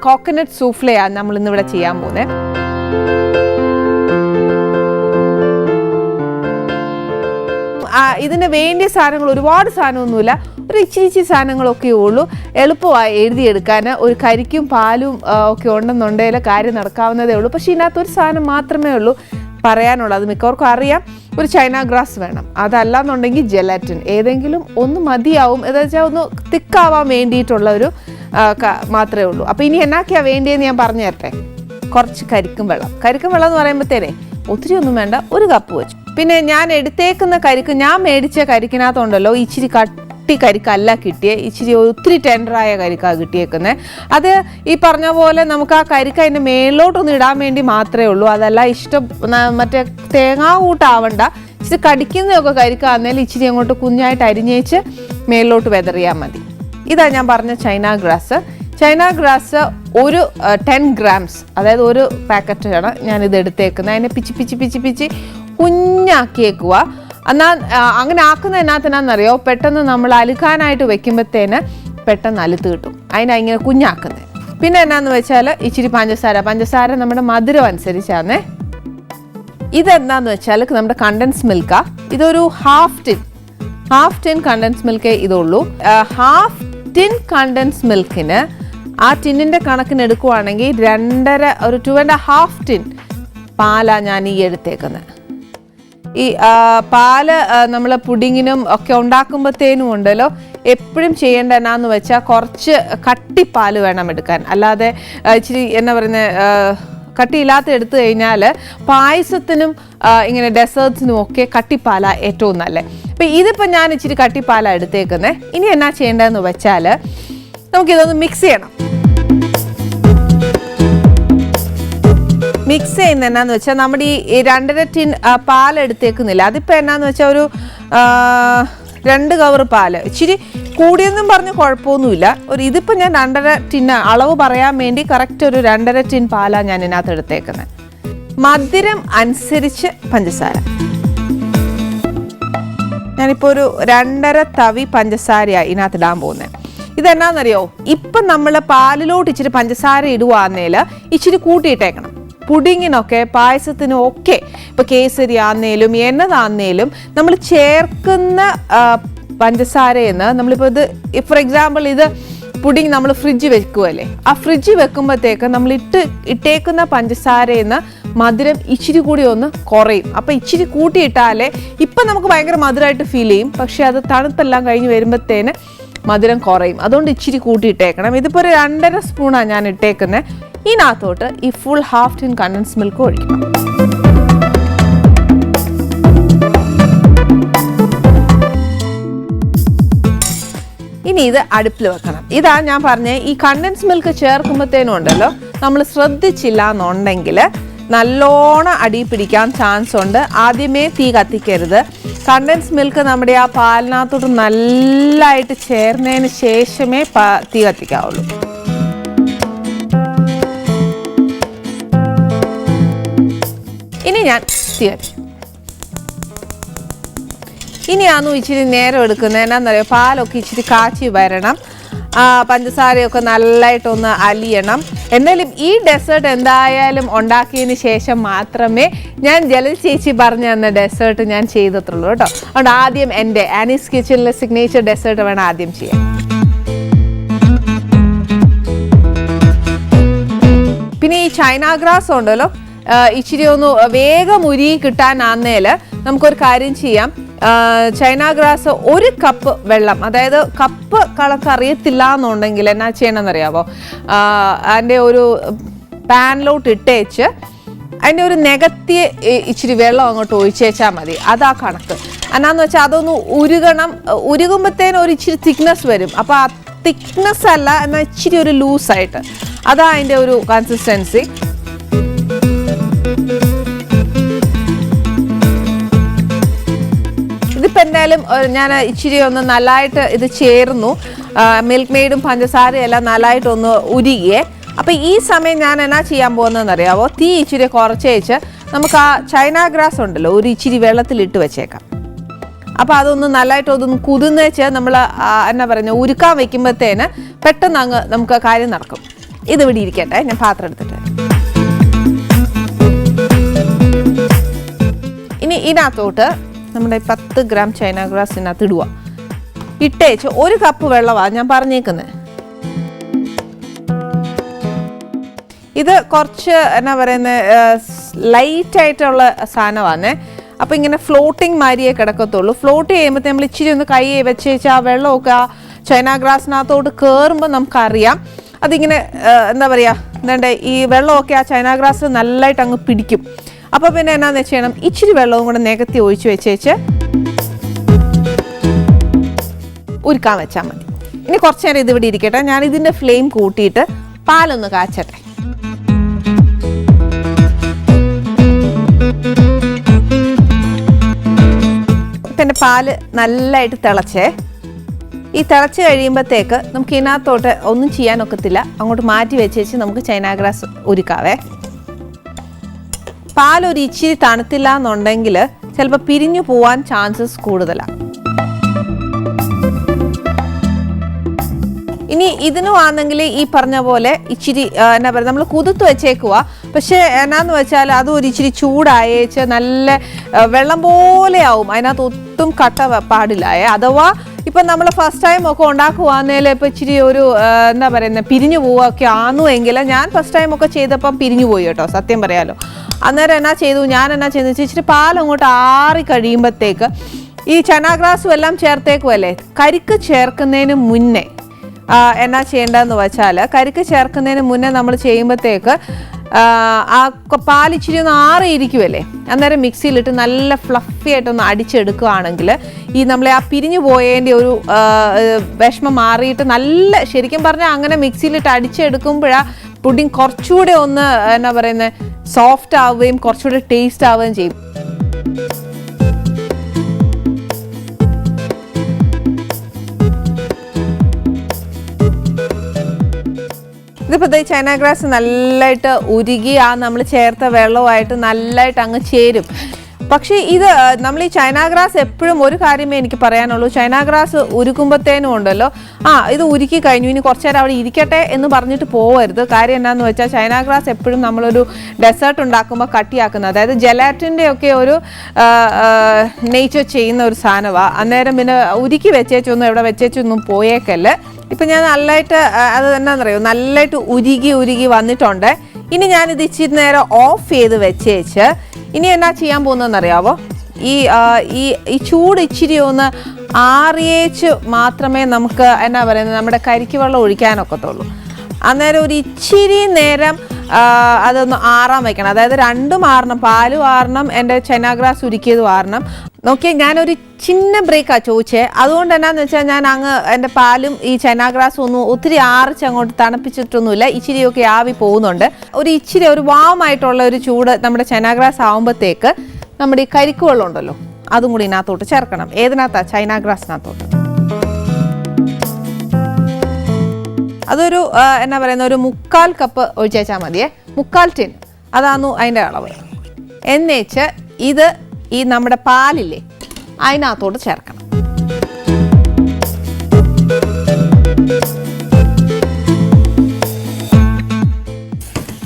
Coconut സൂഫ്ലയാണ് നമ്മൾ ഇന്ന് ഇവിടെ ചെയ്യാൻ പോകുന്നത് ഇതിന് വേണ്ടിയ സാധനങ്ങൾ ഒരുപാട് സാധനമൊന്നുമില്ല. ഒരു ഇച്ചിരി ഇച്ചിരി സാധനങ്ങളൊക്കെ ഉള്ളൂ. എളുപ്പമായി എഴുതിയെടുക്കാൻ. ഒരു കരിക്കും പാലും ഒക്കെ ഉണ്ടെന്നുണ്ടെങ്കിൽ കാര്യം നടക്കാവുന്നതേ ഉള്ളൂ. പക്ഷേ ഇതിനകത്ത് ഒരു സാധനം മാത്രമേ ഉള്ളൂ പറയാനുള്ളൂ അത് മിക്കവർക്കും അറിയാം. ഒരു ചൈന ഗ്രാസ് വേണം. അതല്ല എന്നുണ്ടെങ്കിൽ ജെലാറ്റിൻ ഏതെങ്കിലും ഒന്ന് മതിയാവും. എന്താ വെച്ചാൽ ഒന്ന് തിക്കാവാൻ വേണ്ടിയിട്ടുള്ള ഒരു മാത്രമേ ഉള്ളൂ. അപ്പോൾ ഇനി എന്നാക്കിയാണ് വേണ്ടിയെന്ന് ഞാൻ പറഞ്ഞു തരട്ടെ? കുറച്ച് കരിക്കും വെള്ളം. കരിക്കും വെള്ളം എന്ന് പറയുമ്പോഴത്തേനെ ഒത്തിരി ഒന്നും വേണ്ട ഒരു കപ്പ് വെച്ചു. പിന്നെ ഞാൻ എടുത്തേക്കുന്ന കരിക്ക് ഞാൻ മേടിച്ച കരിക്കിനകത്തുണ്ടല്ലോ ഇച്ചിരി കട്ടി കരിക്കല്ല കിട്ടിയേ ഇച്ചിരി ഒത്തിരി ടെൻഡറായ കരിക്കാണ് കിട്ടിയേക്കുന്നത് അത് ഈ പറഞ്ഞ പോലെ നമുക്ക് ആ കരിക്ക് അതിന്റെ മേളിലോട്ടൊന്ന് ഇടാൻ വേണ്ടി മാത്രമേ ഉള്ളൂ. അതല്ല ഇഷ്ടം മറ്റേ തേങ്ങാ കൂട്ടാവണ്ട. ഇച്ചിരി കടിക്കുന്നതൊക്കെ കരിക്കാന്നേൽ ഇച്ചിരി അങ്ങോട്ട് കുഞ്ഞായിട്ട് അരിഞ്ഞേച്ച് മേളിലോട്ട് വെതറിയാൽ മതി. ഇതാ ഞാൻ പറഞ്ഞ ചൈന ഗ്രാസ് ചൈന ഗ്രാസ് ഒരു ടെൻ ഗ്രാംസ് അതായത് ഒരു പാക്കറ്റാണ് ഞാനിത് എടുത്തേക്കുന്നത്. അതിനെ പിച്ചി പിച്ചി പിച്ചി പിച്ചി കുഞ്ഞാക്കിയേക്കുക എന്നാൽ അങ്ങനെ ആക്കുന്ന എന്നാത്തിനാന്നറിയോ പെട്ടെന്ന് നമ്മൾ അലുക്കാനായിട്ട് വെക്കുമ്പോഴത്തേന് പെട്ടെന്ന് അലുത്ത് കിട്ടും. അതിനാ ഇങ്ങനെ കുഞ്ഞാക്കുന്നത് പിന്നെ എന്നാന്ന് വെച്ചാൽ ഇച്ചിരി പഞ്ചസാര. പഞ്ചസാര നമ്മുടെ മധുരം അനുസരിച്ചാണ് ഇതെന്താന്ന് വെച്ചാൽ നമ്മുടെ കണ്ടൻസ് മിൽക്കാ ഇതൊരു half tin half tin condensed മിൽക്കേ ഇതുള്ളൂ. ഹാഫ് ടിൻ കണ്ടൻസ് മിൽക്കിന് ആ ടിന്നിന്റെ കണക്കിന് എടുക്കുവാണെങ്കിൽ രണ്ടര ഒരു ടു ആൻഡ് ഹാഫ് ടിൻ പാലാണ് ഞാൻ ഈ എടുത്തേക്കുന്നത്. ഈ പാൽ നമ്മൾ പുഡിങ്ങിനും ഒക്കെ ഉണ്ടാക്കുമ്പോഴത്തേനും ഉണ്ടല്ലോ എപ്പോഴും ചെയ്യേണ്ട എന്നാന്ന് വെച്ചാൽ കുറച്ച് കട്ടി പാൽ വേണം എടുക്കാൻ. അല്ലാതെ ഇച്ചിരി എന്നാ പറയുന്നത് കട്ടിയില്ലാത്ത എടുത്തു കഴിഞ്ഞാൽ പായസത്തിനും ഇങ്ങനെ ഡെസേർട്സിനും ഒക്കെ കട്ടിപ്പാല ഏറ്റവും നല്ലത് അപ്പം ഇതിപ്പോൾ ഞാൻ ഇച്ചിരി കട്ടിപ്പാല എടുത്തേക്കുന്നത് ഇനി എന്നാ ചെയ്യേണ്ടതെന്ന് വെച്ചാൽ നമുക്കിതൊന്ന് മിക്സ് ചെയ്യണം. മിക്സ് ചെയ്യുന്ന എന്നാന്ന് വെച്ചാൽ നമ്മുടെ ഈ രണ്ടര ടിൻ പാലെടുത്തേക്കുന്നില്ല അതിപ്പോൾ എന്നാന്ന് വെച്ചാൽ ഒരു രണ്ട് കവർ പാൽ ഇച്ചിരി കൂടിയെന്നും പറഞ്ഞ് കുഴപ്പമൊന്നുമില്ല. ഒരു ഇതിപ്പോൾ ഞാൻ രണ്ടര ടിൻ അളവ് പറയാൻ വേണ്ടി കറക്റ്റ് ഒരു രണ്ടര ടിൻ പാലാണ് ഞാൻ ഇതിനകത്ത് എടുത്തേക്കുന്നത് മധുരം അനുസരിച്ച് പഞ്ചസാര. ഞാനിപ്പോൾ ഒരു രണ്ടര തവി പഞ്ചസാരയാണ് ഇതിനകത്ത് ഇടാൻ പോകുന്നത് ഇതെന്നാന്നറിയോ? ഇപ്പം നമ്മൾ പാലിലോട്ട് ഇച്ചിരി പഞ്ചസാര ഇടുവാന്നേൽ ഇച്ചിരി കൂട്ടിയിട്ടേക്കണം. പുഡിങ്ങിനൊക്കെ പായസത്തിനും ഒക്കെ ഇപ്പോൾ കേസരി ആന്നേലും എന്നതാന്നേലും നമ്മൾ ചേർക്കുന്ന പഞ്ചസാരയെന്ന് നമ്മളിപ്പോൾ ഇത് ഫോർ എക്സാമ്പിൾ ഇത് പുഡിങ് നമ്മൾ ഫ്രിഡ്ജ് വെക്കുമല്ലേ ആ ഫ്രിഡ്ജ് വെക്കുമ്പോഴത്തേക്ക് നമ്മൾ ഇട്ട് ഇട്ടേക്കുന്ന പഞ്ചസാരയിൽ മധുരം ഇച്ചിരി കൂടി ഒന്ന് കുറയും. അപ്പം ഇച്ചിരി കൂട്ടിയിട്ടാലേ ഇപ്പം നമുക്ക് ഭയങ്കര മധുരമായിട്ട് ഫീൽ ചെയ്യും. പക്ഷേ അത് തണുപ്പെല്ലാം കഴിഞ്ഞ് വരുമ്പോഴത്തേന് മധുരം കുറയും. അതുകൊണ്ട് ഇച്ചിരി കൂട്ടിയിട്ടേക്കണം. ഇതിപ്പോൾ ഒരു രണ്ടര സ്പൂണാണ് ഞാൻ ഇട്ടേക്കുന്നത് ഇതിനകത്തോട്ട് ഈ full half tin condensed milk ഒഴിക്കണം. ഇനി ഇത് അടുപ്പിൽ വെക്കണം. ഇതാ ഞാൻ പറഞ്ഞ ഈ കണ്ടൻസ് മിൽക്ക് ചേർക്കുമ്പോഴത്തേനും ഉണ്ടല്ലോ നമ്മൾ ശ്രദ്ധിച്ചില്ല എന്നുണ്ടെങ്കിൽ നല്ലോണം അടി പിടിക്കാൻ ചാൻസ് ഉണ്ട് ആദ്യമേ തീ കത്തിക്കരുത്. കണ്ടൻസ് മിൽക്ക് നമ്മുടെ ആ പാലിനകത്തോട്ട് നല്ലതായിട്ട് ചേർന്നതിന് ശേഷമേ തീ കത്തിക്കാവുള്ളൂ. ഇനി ഞാൻ തീ കത്തിക്കും. ഇനിയാന്നു ഇച്ചിരി നേരം എടുക്കുന്നത്. എന്നാന്നറിയോ? പാലൊക്കെ ഇച്ചിരി കാച്ചി വരണം. പഞ്ചസാരയൊക്കെ നല്ലതായിട്ടൊന്ന് അലിയണം. എന്നാലും ഈ ഡെസേർട്ട് എന്തായാലും ഉണ്ടാക്കിയതിന് ശേഷം മാത്രമേ ഞാൻ ജലൽ ചേച്ചി പറഞ്ഞു തന്ന ഡെസേർട്ട് ഞാൻ ചെയ്തിട്ടുള്ളൂ കേട്ടോ. അതുകൊണ്ട് ആദ്യം എന്റെ ആനീസ് കിച്ചണിലെ സിഗ്നേച്ചർ ഡെസേർട്ട് വേണം ആദ്യം ചെയ്യാം പിന്നെ ഈ ചൈന ഗ്രാസ് ഉണ്ടല്ലോ? ഇച്ചിരി ഒന്ന് വേഗം ഉരുകി കിട്ടാനാന്നേൽ നമുക്കൊരു കാര്യം ചെയ്യാം. ചൈന ഗ്രാസ് ഒരു കപ്പ് വെള്ളം അതായത് കപ്പ് കണക്ക് അറിയത്തില്ല എന്നുണ്ടെങ്കിൽ എന്നാ ചെയ്യണമെന്നറിയാമോ അതിന്റെ ഒരു പാനിലോട്ട് ഇട്ടേച്ച് അതിന്റെ ഒരു നികത്തിയ ഇച്ചിരി വെള്ളം അങ്ങോട്ട് ഒഴിച്ചേച്ചാൽ മതി. അതാ കണക്ക്. എന്നാന്ന് വെച്ചാൽ അതൊന്ന് ഉരുകണം. ഉരുകുമ്പോഴത്തേനും ഒരു ഇച്ചിരി തിക്നെസ് വരും. അപ്പോൾ ആ തിക്നെസ് അല്ല എന്നാൽ ഇച്ചിരി ഒരു ലൂസായിട്ട്. അതാ അതിന്റെ ഒരു കൺസിസ്റ്റൻസി എന്തായാലും ഞാൻ ഇച്ചിരി ഒന്ന് നല്ലതായിട്ട് ഇത് ചേർന്നു. മിൽക്ക് മെയ്ഡും പഞ്ചസാരയും എല്ലാം നല്ലതായിട്ടൊന്ന് ഉരുകിയേ. അപ്പോൾ ഈ സമയം ഞാൻ എന്നാ ചെയ്യാൻ പോകുന്നതെന്ന് അറിയാവോ തീ ഇച്ചിരി കുറച്ചേച്ച് നമുക്ക് ആ ചൈന ഗ്രാസ് ഉണ്ടല്ലോ ഒരു ഇച്ചിരി വെള്ളത്തിലിട്ട് വെച്ചേക്കാം. അപ്പോൾ അതൊന്ന് നല്ലതായിട്ട് അതൊന്ന് കുതിന്നേച്ച് നമ്മൾ എന്നാ പറയുന്നത് ഉരുക്കാൻ വെക്കുമ്പോഴത്തേന് പെട്ടെന്ന് അങ്ങ് നമുക്ക് കാര്യം നടക്കും. ഇത് ഇവിടെ ഇരിക്കട്ടെ ഞാൻ പാത്രം എടുത്തിട്ട് ഇനി ഇതിനകത്തോട്ട് നമ്മുടെ പത്ത് ഗ്രാം ചൈന ഗ്ലാസിനകത്ത് ഇടുക. ഇട്ടേച്ച് ഒരു കപ്പ് വെള്ളമാണ് ഞാൻ പറഞ്ഞേക്കുന്നത് ഇത് കുറച്ച് എന്നാ പറയുന്നത് ലൈറ്റ് ആയിട്ടുള്ള സാധനമാണ് അപ്പോൾ ഇങ്ങനെ ഫ്ലോട്ടിങ് മാരിയേ കിടക്കത്തുള്ളൂ. ഫ്ലോട്ട് ചെയ്യുമ്പോൾ നമ്മൾ ഇച്ചിരി ഒന്ന് കൈ വെച്ച് വെച്ച് ആ വെള്ളമൊക്കെ ആ ചൈന ഗ്രാസിനകത്തോട്ട് കയറുമ്പോൾ നമുക്കറിയാം. അതിങ്ങനെ എന്താ പറയുക എന്താണ്ട് ഈ വെള്ളമൊക്കെ ആ ചൈന ഗ്രാസ് നല്ലതായിട്ട് അങ്ങ് പിടിക്കും. അപ്പോൾ പിന്നെ എന്നാന്ന് വെച്ച് ചെയ്യണം ഇച്ചിരി വെള്ളവും കൂടെ നികത്തി ഒഴിച്ച് വെച്ചേച്ച് ഉരുക്കാൻ വെച്ചാൽ മതി. ഇനി കുറച്ച് നേരം ഇതിവിടെ ഇരിക്കട്ടെ. ഞാൻ ഇതിന്റെ ഫ്ലെയിം കൂട്ടിയിട്ട് പാലൊന്ന് കാച്ചട്ടെ. ഇപ്പം എന്റെ പാൽ നല്ലതായിട്ട് തിളച്ചേ. ഈ തിളച്ച് കഴിയുമ്പോഴത്തേക്ക് നമുക്ക് ഇതിനകത്തോട്ട് ഒന്നും ചെയ്യാനൊക്കത്തില്ല അങ്ങോട്ട് മാറ്റി വെച്ചേച്ച് നമുക്ക് ചൈന ഗ്രാസ് ഉരുക്കാവേ പാലൊരു ഇച്ചിരി തണുത്തില്ല എന്നുണ്ടെങ്കിൽ ചിലപ്പോൾ പിരിഞ്ഞു പോവാൻ ചാൻസസ് കൂടുതലാണ് ഇനി ഇതിനും ആണെങ്കിൽ ഈ പറഞ്ഞ പോലെ ഇച്ചിരി എന്നാ പറയുക നമ്മൾ കുതിർത്ത് വെച്ചേക്കുക പക്ഷേ എന്നാന്ന് വെച്ചാൽ അതും ഒരു ഇച്ചിരി ചൂടായേച്ച് നല്ല വെള്ളം പോലെ ആവും. അതിനകത്ത് ഒട്ടും കട്ട പാടില്ല. അഥവാ ഇപ്പം നമ്മൾ ഫസ്റ്റ് ടൈം ഒക്കെ ഉണ്ടാക്കുവാന്നേൽ ഇപ്പം ഇച്ചിരി ഒരു എന്താ പറയുന്ന പിരിഞ്ഞു പോവുകയൊക്കെ ആന്നു എങ്കിൽ ഞാൻ ഫസ്റ്റ് ടൈം ഒക്കെ ചെയ്തപ്പം പിരിഞ്ഞു പോയി കേട്ടോ സത്യം പറയാലോ. അന്നേരം എന്നാ ചെയ്തു? ഞാൻ എന്നാ ചെയ്തു? വെച്ചാൽ ഇച്ചിരി പാലങ്ങോട്ട് ആറി കഴിയുമ്പോഴത്തേക്ക് ഈ ചനാഗ്രാസും എല്ലാം ചേർത്തേക്കുമല്ലേ കരിക്ക് ചേർക്കുന്നതിന് മുന്നേ എന്നാ ചെയ്യേണ്ടതെന്ന് വെച്ചാൽ കരിക്ക് ചേർക്കുന്നതിന് മുന്നേ നമ്മൾ ചെയ്യുമ്പോഴത്തേക്ക് ആ, പാലിച്ചിരി ഒന്ന് ആറിയിരിക്കുമല്ലേ അന്നേരം മിക്സിയിലിട്ട് നല്ല ഫ്ലഫി ആയിട്ടൊന്ന് അടിച്ചെടുക്കുകയാണെങ്കിൽ ഈ നമ്മളെ ആ പിരിഞ്ഞു പോയതിന്റെ ഒരു വിഷമം മാറിയിട്ട് നല്ല ശരിക്കും പറഞ്ഞാൽ അങ്ങനെ മിക്സിയിലിട്ട് അടിച്ചെടുക്കുമ്പോഴാണ് പുഡിങ് കുറച്ചുകൂടെ ഒന്ന് എന്നാ പറയുന്നത് സോഫ്റ്റ് ആവുകയും കുറച്ചുകൂടെ ടേസ്റ്റ് ആവുകയും ചെയ്യും. ഇതിപ്പോൾ ദേ ചൈന ഗ്രാസ് നല്ലതായിട്ട് ഉരുകി ആ നമ്മൾ ചേർത്ത വെള്ളവുമായിട്ട് നല്ലതായിട്ട് അങ്ങ് ചേരും. പക്ഷേ ഇത് നമ്മൾ ഈ ചൈന ഗ്രാസ് എപ്പോഴും ഒരു കാര്യമേ എനിക്ക് പറയാനുള്ളൂ. ചൈന ഗ്രാസ് ഉരുക്കുമ്പോഴത്തേനും ഉണ്ടല്ലോ. ആ ഇത് ഉരുക്കി കഴിഞ്ഞു. ഇനി കുറച്ച് നേരം അവിടെ ഇരിക്കട്ടെ എന്ന് പറഞ്ഞിട്ട് പോകരുത് കാര്യം എന്താണെന്ന് വെച്ചാൽ ചൈന ഗ്രാസ് എപ്പോഴും നമ്മളൊരു ഡെസേർട്ട് ഉണ്ടാക്കുമ്പോൾ കട്ടിയാക്കുന്നത്. അതായത് ജലാറ്റിന്റെ ഒക്കെ ഒരു നേച്ചർ ചെയ്യുന്ന ഒരു സാധനമാണ് അന്നേരം പിന്നെ ഉരുക്കി വെച്ചേച്ചൊന്നും എവിടെ വെച്ചേച്ചൊന്നും പോയേക്കല്ല്. ഇപ്പം ഞാൻ നല്ലതായിട്ട് അത് എന്നാന്നറിയോ? നല്ലതായിട്ട് ഉരുകി ഉരുകി വന്നിട്ടുണ്ട്. ഇനി ഞാനിത് ഇച്ചിരി നേരം ഓഫ് ചെയ്ത് വെച്ചേച്ച് ഇനി എന്നാ ചെയ്യാൻ പോകുന്നതെന്നറിയാവോ? ഈ ഈ ഈ ചൂട് ഇച്ചിരി ഒന്ന് ആറിയേച്ച് മാത്രമേ നമുക്ക് എന്നാ പറയുന്നത് നമ്മുടെ കരിക്ക് വെള്ളം ഒഴിക്കാനൊക്കത്തുള്ളൂ. അന്നേരം ഒരു ഇച്ചിരി നേരം അതൊന്ന് ആറാൻ വെക്കണം. അതായത് രണ്ടും ആറണം. പാലും ആറണം. എന്റെ ചെനാഗ്രാസ് ഉരുക്കിയതും ആറണം. നോക്കിയേ ഞാനൊരു ചിന്ന ബ്രേക്കാണ് ചോദിച്ചേ. അതുകൊണ്ട് എന്നാന്ന് വെച്ചാൽ ഞാൻ അങ്ങ് എന്റെ പാലും ഈ ചെനാഗ്രാസും ഒന്നും ഒത്തിരി ആറിച്ച് അങ്ങോട്ട് തണുപ്പിച്ചിട്ടൊന്നുമില്ല. ഇച്ചിരിയൊക്കെ ആവി പോകുന്നുണ്ട്. ഒരു ഇച്ചിരി ഒരു വാമായിട്ടുള്ള ഒരു ചൂട് നമ്മുടെ ചെനാഗ്രാസ് ആവുമ്പോഴത്തേക്ക് നമ്മുടെ ഈ കരിക്കുവെള്ളം ഉണ്ടല്ലോ അതും കൂടി ഇതിനകത്തോട്ട് ചേർക്കണം. ഏതിനകത്താ? ചൈനാഗ്രാസിനകത്തോട്ട് അതൊരു എന്നാ പറയുന്ന ഒരു മുക്കാൽ കപ്പ് ഒഴിച്ചേച്ചാൽ മതിയേ. മുക്കാൽ ടിൻ അതാണ് അതിന്റെ അളവ്. എന്നുവെച്ച് ഇത് ഈ നമ്മുടെ പാലില്ലേ അതിനകത്തോട്ട് ചേർക്കണം.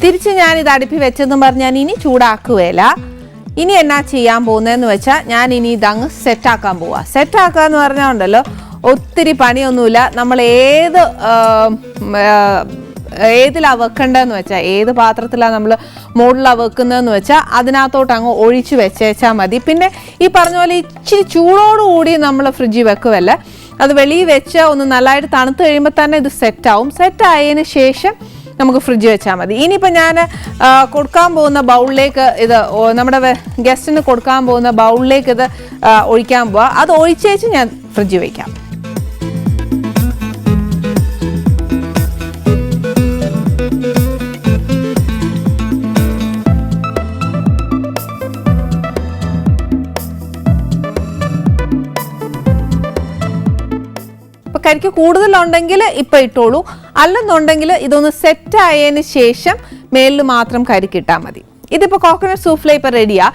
തിരിച്ച് ഞാൻ ഇത് അടുപ്പി വെച്ചെന്ന് പറഞ്ഞ് ഞാൻ ഇനി ചൂടാക്കുകയില്ല. ഇനി എന്നാ ചെയ്യാൻ പോകുന്നതെന്ന് വെച്ചാൽ ഞാൻ ഇനി ഇതങ്ങ് സെറ്റാക്കാൻ പോവാ. സെറ്റാക്കുക എന്ന് പറഞ്ഞാൽ ഉണ്ടല്ലോ ഒത്തിരി പണിയൊന്നുമില്ല. നമ്മൾ ഏത് ഏതിലാണ് വെക്കേണ്ടതെന്ന് വെച്ചാൽ ഏത് പാത്രത്തിലാണ് നമ്മൾ മുകളിലാണ് വെക്കുന്നതെന്ന് വെച്ചാൽ അതിനകത്തോട്ട് അങ്ങ് ഒഴിച്ച് വെച്ചേച്ചാൽ മതി. പിന്നെ ഈ പറഞ്ഞ പോലെ ഇച്ചിരി ചൂടോടുകൂടി നമ്മൾ ഫ്രിഡ്ജിൽ വെക്കുമല്ല അത് വെളിയിൽ വെച്ച് ഒന്ന് നല്ലതായിട്ട് തണുത്ത് കഴിയുമ്പോൾ തന്നെ ഇത് സെറ്റാവും. സെറ്റായതിന് ശേഷം നമുക്ക് ഫ്രിഡ്ജ് വെച്ചാൽ മതി. ഇനിയിപ്പോൾ ഞാൻ കൊടുക്കാൻ പോകുന്ന ബൗളിലേക്ക് ഇത് നമ്മുടെ ഗസ്റ്റിന് കൊടുക്കാൻ പോകുന്ന ബൗളിലേക്ക് ഇത് ഒഴിക്കാൻ പോവാം. അത് ഒഴിച്ചേച്ച് ഞാൻ ഫ്രിഡ്ജ് വയ്ക്കാം കരിക്ക് കൂടുതലുണ്ടെങ്കിൽ ഇപ്പം ഇട്ടോളൂ. അല്ലെന്നുണ്ടെങ്കിൽ ഇതൊന്ന് സെറ്റ് ആയതിനു ശേഷം മേലിൽ മാത്രം കരിക്കിട്ടാൽ മതി. ഇതിപ്പോൾ കോക്കനട്ട് സൂഫ്ല ഇപ്പം റെഡിയാ